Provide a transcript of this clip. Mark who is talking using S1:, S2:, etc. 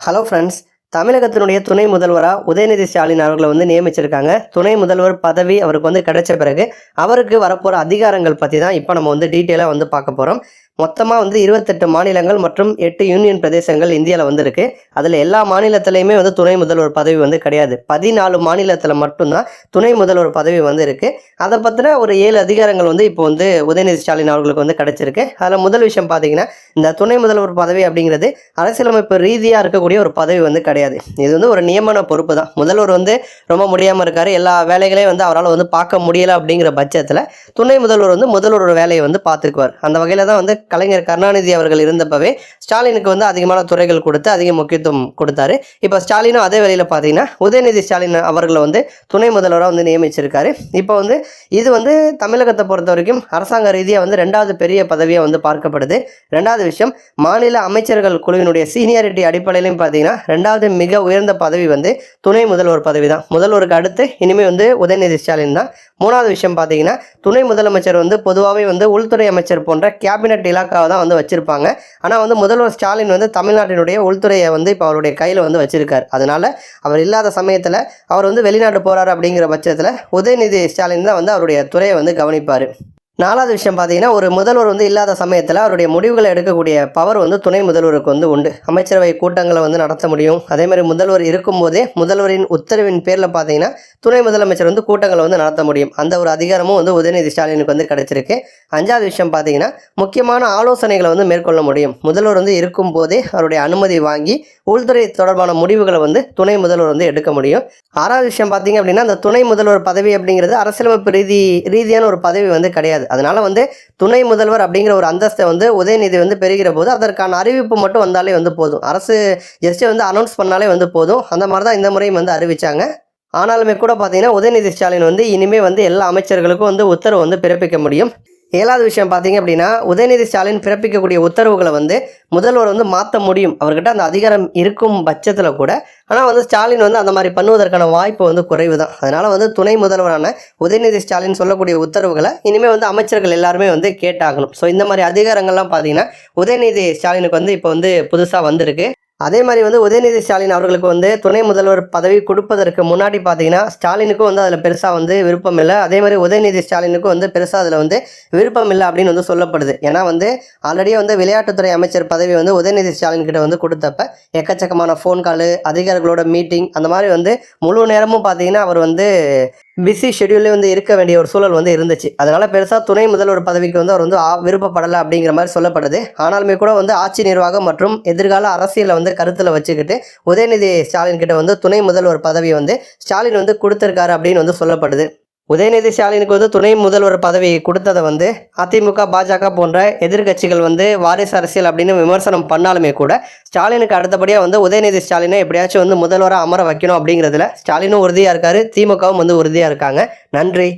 S1: Hello friends தமிழகத்தினுடைய துணை முதல்வராக உதயநிதி ஸ்டாலின் அவர்களை வந்து நியமிச்சிருக்காங்க. துணை முதல்வர் பதவி அவருக்கு வந்து கிடைச்ச பிறகு அவருக்கு வரப்போகிற அதிகாரங்கள் பற்றி தான் இப்போ நம்ம வந்து டீட்டெயிலாக வந்து பார்க்க போகிறோம் மொத்தமாக வந்து இருபத்தெட்டு மாநிலங்கள் மற்றும் எட்டு யூனியன் பிரதேசங்கள் இந்தியாவில் வந்து அதில் எல்லா மாநிலத்திலையுமே வந்து துணை முதல்வர் பதவி வந்து கிடையாது. பதினாலு மாநிலத்தில் மட்டும்தான் துணை முதல்வர் பதவி வந்து இருக்குது அதை பற்றின ஒரு ஏழு அதிகாரங்கள் வந்து இப்போ வந்து உதயநிதி ஸ்டாலின் அவர்களுக்கு வந்து கிடச்சிருக்கு. அதில் முதல் விஷயம் பார்த்தீங்கன்னா இந்த துணை முதல்வர் பதவி அப்படிங்கிறது அரசியலமைப்பு ரீதியாக இருக்கக்கூடிய ஒரு பதவி வந்து கிடையாது. இது வந்து ஒரு நியமன பொறுப்பு தான். முதல்வர் வந்து ரொம்ப முடியாமல் இருக்கார். எல்லா வேலைகளையும் வந்து அவரால் வந்து பார்க்க முடியலை அப்படிங்கிற பட்சத்தில் துணை முதல்வர் வந்து முதல்வரோட வேலையை வந்து பார்த்துக்குவார் அந்த வகையில் தான் வந்து கலைஞர் கருணாநிதி அவர்கள் இருந்தப்பவே ஸ்டாலினுக்கு வந்து அதிகமான துறைகள் கொடுத்து அதிக முக்கியத்துவம் கொடுத்தாரு. இப்போ ஸ்டாலினும் அதே வேலையில் பார்த்தீங்கன்னா உதயநிதி ஸ்டாலின் அவர்களை வந்து துணை முதல்வராக வந்து நியமிச்சிருக்காரு. இப்போ வந்து இது வந்து தமிழகத்தை பொறுத்த வரைக்கும் அரசாங்க ரீதியாக வந்து ரெண்டாவது பெரிய பதவியாக வந்து பார்க்கப்படுது. ரெண்டாவது விஷயம் மாநில அமைச்சர்கள் குழுவினுடைய சீனியாரிட்டி அடிப்படையிலையும் பார்த்தீங்கன்னா ரெண்டாவது மிக உயர்ந்த பதவி வந்து துணை முதல்வர் பதவி தான் முதல்வருக்கு அடுத்து இனிமேல் வந்து உதயநிதி ஸ்டாலின் தான். மூணாவது விஷயம் பார்த்தீங்கன்னா துணை முதலமைச்சர் வந்து பொதுவாகவே வந்து உள்துறை அமைச்சர் போன்ற கேபினட் இலாக்காவை தான் வந்து வச்சிருப்பாங்க. ஆனால் வந்து முதல்வர் ஸ்டாலின் வந்து தமிழ்நாட்டினுடைய உள்துறையை வந்து இப்போ அவருடைய கையில் வந்து வச்சுருக்கார். அதனால அவர் இல்லாத சமயத்தில் அவர் வந்து வெளிநாட்டு போகிறார் அப்படிங்கிற பட்சத்தில் உதயநிதி ஸ்டாலின் தான் வந்து அவருடைய துறையை வந்து கவனிப்பார். நாலாவது விஷயம் பார்த்தீங்கன்னா ஒரு முதல்வர் வந்து இல்லாத சமயத்தில் அவருடைய முடிவுகளை எடுக்கக்கூடிய பவர் வந்து துணை முதல்வருக்கு வந்து உண்டு. அமைச்சரவை கூட்டங்களை வந்து நடத்த முடியும். அதே மாதிரி முதல்வர் இருக்கும்போதே முதல்வரின் உத்தரவின் பேரில் பார்த்தீங்கன்னா துணை முதலமைச்சர் வந்து கூட்டங்களை வந்து நடத்த முடியும். அந்த ஒரு அதிகாரமும் வந்து உதயநிதி ஸ்டாலினுக்கு வந்து கிடைச்சிருக்கு. அஞ்சாவது விஷயம் பார்த்தீங்கன்னா முக்கியமான ஆலோசனைகளை வந்து மேற்கொள்ள முடியும். முதல்வர் வந்து இருக்கும்போதே அவருடைய அனுமதி வாங்கி உள்துறை தொடர்பான முடிவுகளை வந்து துணை முதல்வர் வந்து எடுக்க முடியும். ஆறாவது விஷயம் பார்த்தீங்க அப்படின்னா அந்த துணை முதல்வர் பதவி அப்படிங்கிறது அரசியலமைப்பு ரீதி ரீதியான ஒரு பதவி வந்து கிடையாது. அதனால வந்து துணை முதல்வர் அப்படிங்கிற ஒரு அந்தஸ்தை வந்து உதயநிதி வந்து பெறுகிற போது அதற்கான அறிவிப்பு மட்டும் வந்தாலே வந்து போதும். அரசு ஜஸ்ட் வந்து அனௌன்ஸ் பண்ணாலே வந்து போதும். அந்த மாதிரி தான் இந்த முறையும் வந்து அறிவிச்சாங்க. ஆனாலுமே கூட பார்த்தீங்கன்னா உதயநிதி ஸ்டாலின் வந்து இனிமேல் வந்து எல்லா அமைச்சர்களுக்கும் வந்து உத்தரவு வந்து பிறப்பிக்க முடியும். ஏழாவது விஷயம் பார்த்தீங்க அப்படின்னா உதயநிதி ஸ்டாலின் பிறப்பிக்கக்கூடிய உத்தரவுகளை வந்து முதல்வர் வந்து மாற்ற முடியும். அவர்கிட்ட அந்த அதிகாரம் இருக்கும் பட்சத்தில் கூட. ஆனால் வந்து ஸ்டாலின் வந்து அந்த மாதிரி பண்ணுவதற்கான வாய்ப்பு வந்து குறைவு தான் அதனால் வந்து துணை முதல்வரான உதயநிதி ஸ்டாலின் சொல்லக்கூடிய உத்தரவுகளை இனிமேல் வந்து அமைச்சர்கள் எல்லாருமே வந்து கேட்டாகணும். ஸோ இந்த மாதிரி அதிகாரங்கள்லாம் பார்த்தீங்கன்னா உதயநிதி ஸ்டாலினுக்கு வந்து இப்போ வந்து புதுசாக வந்திருக்கு. அதே மாதிரி வந்து உதயநிதி ஸ்டாலின் அவர்களுக்கு வந்து துணை முதல்வர் பதவி கொடுப்பதற்கு முன்னாடி பார்த்தீங்கன்னா ஸ்டாலினுக்கும் வந்து அதில் பெருசாக வந்து விருப்பம் இல்லை. அதே மாதிரி உதயநிதி ஸ்டாலினுக்கும் வந்து பெருசாக அதில் வந்து விருப்பம் இல்லை அப்படின்னு வந்து சொல்லப்படுது. ஏன்னா வந்து ஆல்ரெடியே வந்து விளையாட்டுத்துறை அமைச்சர் பதவி வந்து உதயநிதி ஸ்டாலின் கிட்ட வந்து கொடுத்தப்ப எக்கச்சக்கமான ஃபோன் காலு அதிகாரிகளோட மீட்டிங் அந்த மாதிரி வந்து முழு நேரமும் பார்த்தீங்கன்னா அவர் வந்து பிஸி ஷெடியூல்லே வந்து இருக்க வேண்டிய ஒரு சூழல் வந்து இருந்துச்சு. அதனால பெருசாக துணை முதல்வர் பதவிக்கு வந்து அவர் வந்து விருப்பப்படலை அப்படிங்கிற மாதிரி சொல்லப்படுது. ஆனாலுமே கூட வந்து ஆட்சி நிர்வாகம் மற்றும் எதிர்கால அரசியலை வந்து கருத்தில் வச்சுக்கிட்டு உதயநிதி ஸ்டாலின் கிட்ட வந்து துணை முதல்வர் பதவி வந்து ஸ்டாலின் வந்து கொடுத்துருக்காரு அப்படின்னு வந்து சொல்லப்படுது. உதயநிதி ஸ்டாலினுக்கு வந்து துணை முதல்வர் பதவி கொடுத்ததை வந்து அதிமுக பாஜக போன்ற எதிர்க்கட்சிகள் வந்து வாரிசு அரசியல் அப்படின்னு விமர்சனம் பண்ணாலுமே கூட ஸ்டாலினுக்கு அடுத்தபடியாக வந்து உதயநிதி ஸ்டாலினை எப்படியாச்சும் வந்து முதல்வராக அமர வைக்கணும் அப்படிங்கிறதுல ஸ்டாலினும் உறுதியாக இருக்காரு திமுகவும் வந்து உறுதியாக இருக்காங்க. நன்றி.